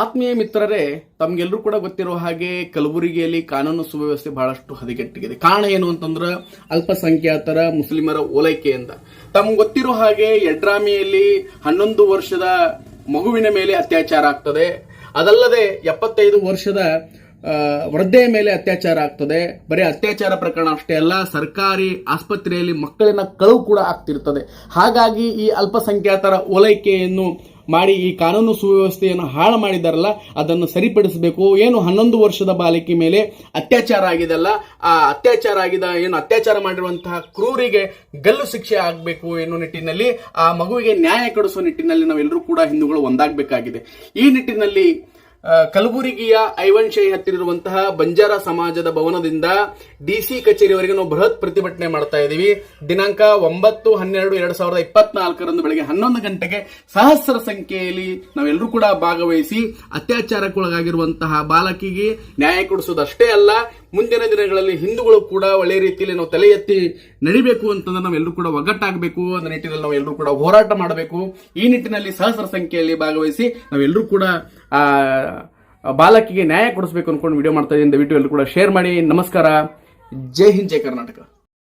ಆತ್ಮೀಯ ಮಿತ್ರರೇ ತಮ್ಗೆಲ್ಲರೂ ಕೂಡ ಗೊತ್ತಿರೋ ಹಾಗೆ ಕಲಬುರಗಿಯಲ್ಲಿ ಕಾನೂನು ಸುವ್ಯವಸ್ಥೆ ಬಹಳಷ್ಟು ಹದಗೆಟ್ಟಿದೆ ಕಾರಣ ಏನು ಅಂತಂದ್ರೆ, ಅಲ್ಪಸಂಖ್ಯಾತರ ಮುಸ್ಲಿಮರ ಓಲೈಕೆಯಿಂದ. ತಮ್ಗೆ ಗೊತ್ತಿರೋ ಹಾಗೆ ಯಡ್ರಾಮಿಯಲ್ಲಿ ಹನ್ನೊಂದು ವರ್ಷದ ಮಗುವಿನ ಮೇಲೆ ಅತ್ಯಾಚಾರ ಆಗ್ತದೆ. ಅದಲ್ಲದೆ ಎಪ್ಪತ್ತೈದು ವರ್ಷದ ವೃದ್ಧೆಯ ಮೇಲೆ ಅತ್ಯಾಚಾರ ಆಗ್ತದೆ. ಬರೀ ಅತ್ಯಾಚಾರ ಪ್ರಕರಣ ಅಷ್ಟೇ ಅಲ್ಲ, ಸರ್ಕಾರಿ ಆಸ್ಪತ್ರೆಯಲ್ಲಿ ಮಕ್ಕಳಿನ ಕಳವು ಕೂಡ ಆಗ್ತಿರ್ತದೆ. ಹಾಗಾಗಿ ಈ ಅಲ್ಪಸಂಖ್ಯಾತರ ಓಲೈಕೆಯನ್ನು ಮಾಡಿ ಈ ಕಾನೂನು ಸುವ್ಯವಸ್ಥೆಯನ್ನು ಹಾಳು ಮಾಡಿದಾರಲ್ಲ, ಅದನ್ನು ಸರಿಪಡಿಸಬೇಕು. ಏನು ಹನ್ನೊಂದು ವರ್ಷದ ಬಾಲಕಿ ಮೇಲೆ ಅತ್ಯಾಚಾರ ಆಗಿದೆಲ್ಲ ಆ ಅತ್ಯಾಚಾರ ಆಗಿದ, ಏನು ಅತ್ಯಾಚಾರ ಮಾಡಿರುವಂತಹ ಕ್ರೂರಿಗೆ ಗಲ್ಲು ಶಿಕ್ಷೆ ಆಗಬೇಕು ಎನ್ನುವ ನಿಟ್ಟಿನಲ್ಲಿ, ಆ ಮಗುವಿಗೆ ನ್ಯಾಯ ಕೊಡಿಸುವ ನಿಟ್ಟಿನಲ್ಲಿ ನಾವೆಲ್ಲರೂ ಕೂಡ ಹಿಂದೂಗಳು ಒಂದಾಗಬೇಕಾಗಿದೆ. ಈ ನಿಟ್ಟಿನಲ್ಲಿ ಕಲಬುರಗಿಯ ಐವನ್ಶೈ ಹತ್ತಿರುವಂತಹ ಬಂಜಾರ ಸಮಾಜದ ಭವನದಿಂದ ಡಿಸಿ ಕಚೇರಿವರೆಗೆ ನಾವು ಬೃಹತ್ ಪ್ರತಿಭಟನೆ ಮಾಡ್ತಾ ಇದ್ದೀವಿ. ದಿನಾಂಕ ಒಂಬತ್ತು, ಹನ್ನೆರಡು, ಎರಡ್ ಸಾವಿರದ ಇಪ್ಪತ್ನಾಲ್ಕರಂದು ಬೆಳಗ್ಗೆ ಹನ್ನೊಂದು ಗಂಟೆಗೆ ಸಹಸ್ರ ಸಂಖ್ಯೆಯಲ್ಲಿ ನಾವೆಲ್ಲರೂ ಕೂಡ ಭಾಗವಹಿಸಿ ಅತ್ಯಾಚಾರಕ್ಕೊಳಗಾಗಿರುವಂತಹ ಬಾಲಕಿಗೆ ನ್ಯಾಯ ಕೊಡಿಸೋದಷ್ಟೇ ಅಲ್ಲ ಮುಂದಿನ ದಿನಗಳಲ್ಲಿ ಹಿಂದೂಗಳು ಕೂಡ ಒಳ್ಳೆ ರೀತಿಯಲ್ಲಿ ನಾವು ತಲೆ ಎತ್ತಿ ನಡಿಬೇಕು ಅಂತಂದ್ರೆ ನಾವೆಲ್ಲರೂ ಕೂಡ ಒಗ್ಗಟ್ಟಾಗಬೇಕು. ಅನ್ನೋ ನಿಟ್ಟಿನಲ್ಲಿ ನಾವೆಲ್ಲರೂ ಕೂಡ ಹೋರಾಟ ಮಾಡಬೇಕು. ಈ ನಿಟ್ಟಿನಲ್ಲಿ ಸಹಸ್ರ ಸಂಖ್ಯೆಯಲ್ಲಿ ಭಾಗವಹಿಸಿ ನಾವೆಲ್ಲರೂ ಕೂಡ ಬಾಲಕಿಗೆ ನ್ಯಾಯ ಕೊಡಿಸ್ಬೇಕು ಅನ್ಕೊಂಡು ವಿಡಿಯೋ ಮಾಡ್ತಾ ಇದ್ದೀನಿ ದಯವಿಟ್ಟು ಎಲ್ಲರೂ ಕೂಡ ಶೇರ್ ಮಾಡಿ. ನಮಸ್ಕಾರ. ಜೈ ಹಿಂದ್, ಜೈ ಕರ್ನಾಟಕ.